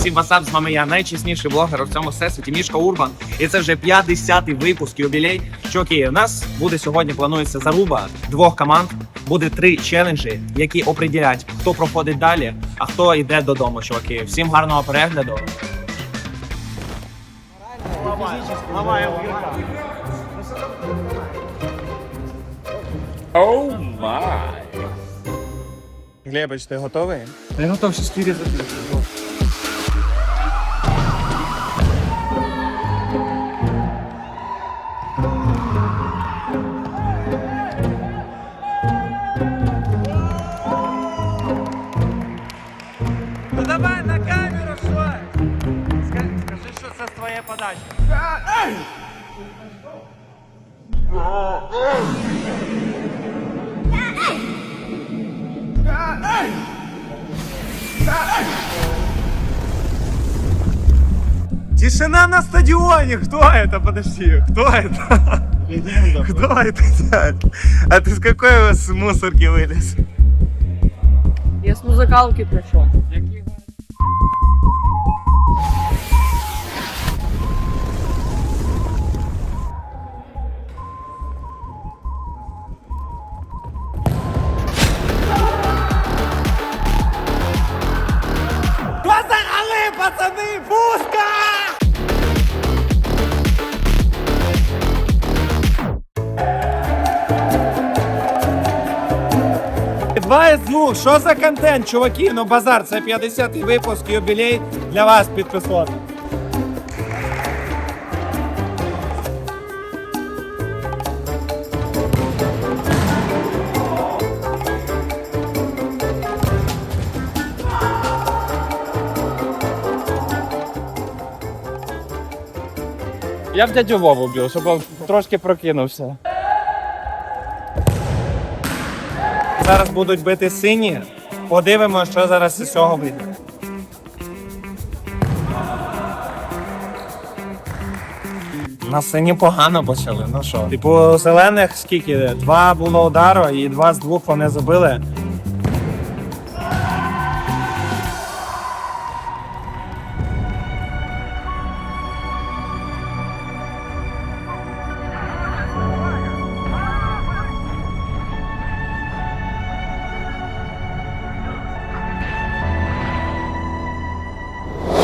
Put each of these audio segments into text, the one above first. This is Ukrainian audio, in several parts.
всім васап, з вами я, найчесніший блогер у цьому всесвіті, Мішка Урбан. І це вже 50-й випуск юбілей. Чуваки, у нас буде сьогодні планується заруба двох команд. Буде три челенджі, які определять, хто проходить далі, а хто йде додому, чуваки. Всім гарного перегляду. Оу май. Глебыч, ти готовий? Я готов ще скірі Тишина на стадионе! Кто это? Подожди, кто это? Кто это, дядь? А ты с какой у вас мусорки вылез? Я з музикалки прийшов. 2 ну, що за контент, чуваки? Ну базар, це 50-й випуск, юбілей для вас підписоти. Я в дядю Вову бив, щоб трошки прокинувся. Зараз будуть бити сині. Подивимося, що зараз із цього вийде. На сині погано почали. Ну що? Типу, зелених скільки? Два було удару і два з двох вони забили.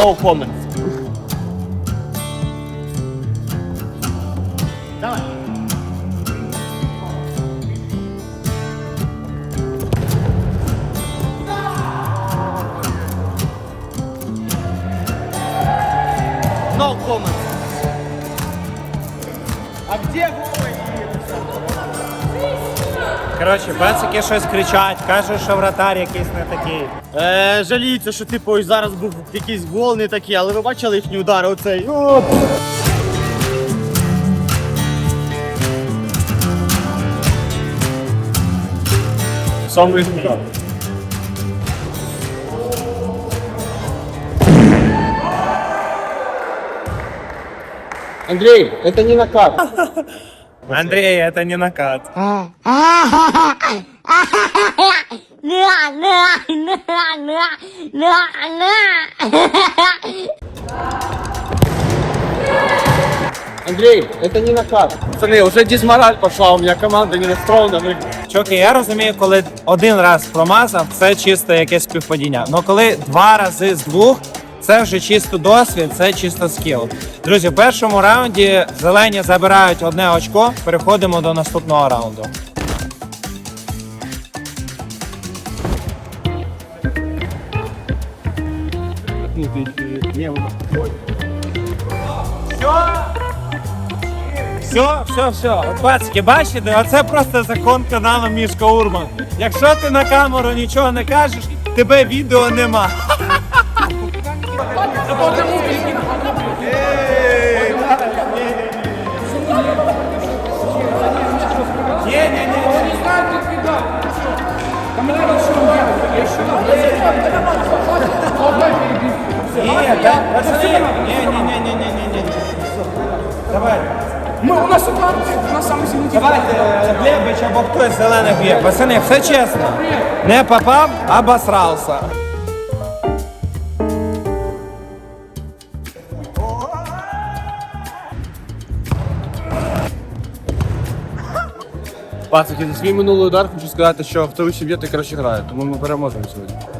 No comments. Коротше, пацики щось кричать, кажуть, що вратар якийсь не такий. Е, жаліються, що типу ось зараз був якийсь гол не такий, але ви бачили їхні удари, оцей. О, Сам результат. Андрій, це не накат. Андрій, це не накат. Андрій, це не накат. Пацаны, уже дизмораль пошла, у меня команда не настроена. Чоки, я розумію, коли один раз промазав, це чисто якесь співпадіння. Але коли два рази з двох, це вже чисто досвід, це чисто скіл. Друзі, в першому раунді зелені забирають одне очко. Переходимо до наступного раунду. Все, все, все. От пацики, бачите, оце просто закон каналу Мішка Урман. Якщо ти на камеру нічого не кажеш, тебе відео нема. Нема ситуації, у нас саме сім'ї. Давайте е, Глебич або хтось зелений б'є. Пацани, все чесно. Не попав, обосрався. Пацаки, за свій минулий удар хочу сказати, що хто вище б'є, той краще грає, тому ми переможемо сьогодні.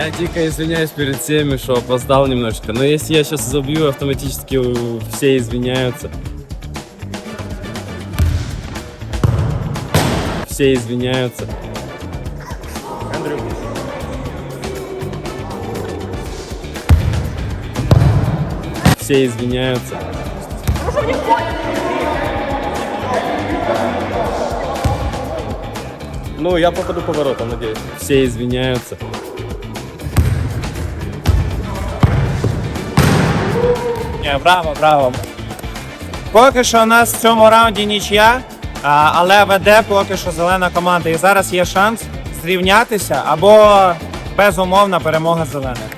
Я дико извиняюсь перед всеми, что опоздал немножко. Но если я сейчас забью, автоматически все извиняются. Все извиняются. Все извиняются. Ну, я попаду поворотом, надіюсь. Все извиняются. Ні, браво, браво. Поки що у нас в цьому раунді нічия, але веде поки що зелена команда. І зараз є шанс зрівнятися або безумовна перемога зелених.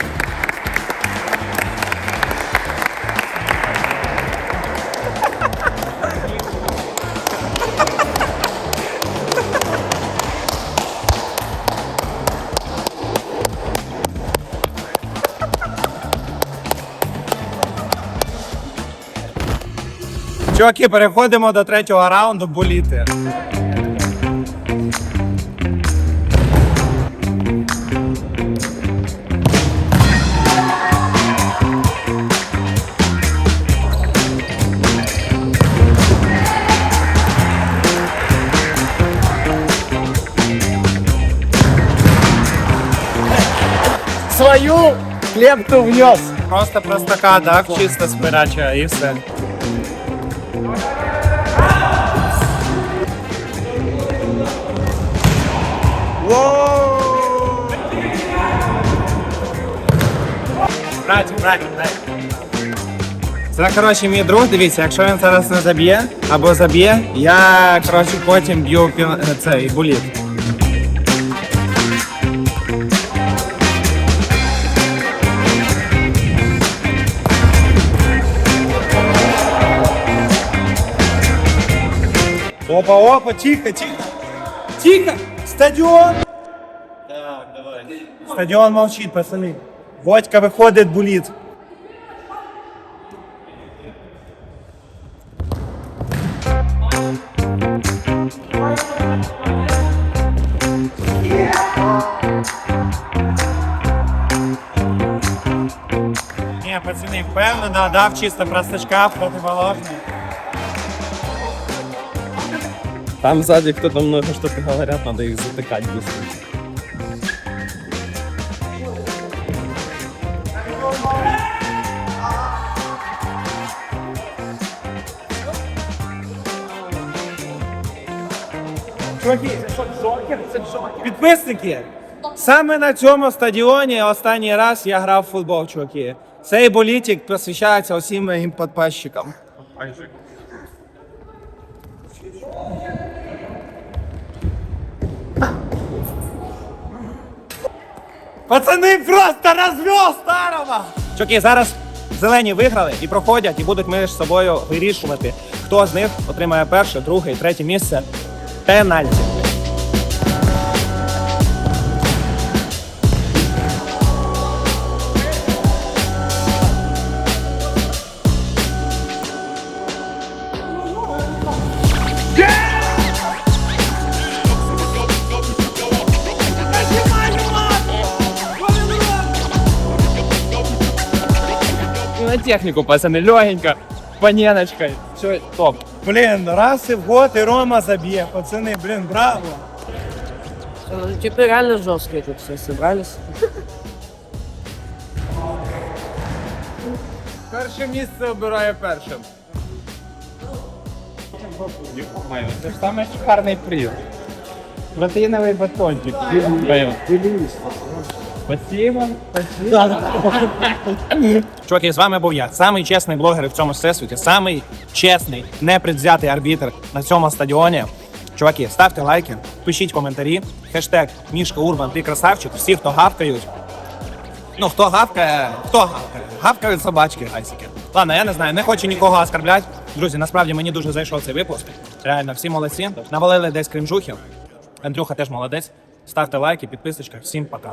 Чуваки, переходимо до третього раунду боліти. Свою лепту внес. Просто простака, так, чисто спирача і все. Браті. Це, коротше, мій друг, дивіться, якщо він зараз не заб'є або заб'є, я, коротше, потім б'ю пі... цей буліт. Опа, опа, тихо, тихо. Тихо! Стадіон! Так, давай. Стадіон мовчить, пацани. Водька виходить, буліт. Ні, пацани, впевнено, дав чисто простачка противоложний. Там сзади кто-то много что-то говорят, надо их затыкать быстро. Чуваки, підписники, саме на цьому стадіоні останній раз я грав в футбол, чуваки. Цей болітик посвящається усім моїм підписчикам. Пацани просто розвел старого! Чуваки, зараз зелені виграли і проходять, і будуть між собою вирішувати, хто з них отримає перше, друге і третє місце. Пенальті. На технику, пацаны, легенько, паненочкой. Все, топ. Блін, раз і в год і Рома заб'є. Пацани, блін, браво. Ну, Типа реально жесткие тут все собрались. Перше місце обирає першим. Це ж саме шикарний приз. Протеїновий батончик. Спасибо. Спасибо. Чуваки, з вами був я, самий чесний блогер в цьому всесвіті, самий чесний, непредвзятий арбітр на цьому стадіоні. Чуваки, ставте лайки, пишіть коментарі, хештег Мішка Урбан, ти красавчик, всі, хто гавкають. Ну, хто гавкає, хто гавкає? Гавкають собачки, гайсики. Ладно, я не знаю, не хочу нікого оскарбляти. Друзі, насправді мені дуже зайшов цей випуск. Реально, всі молодці. Навалили десь кринжухів. Андрюха теж молодець. Ставте лайки, підписочка. Всім пока.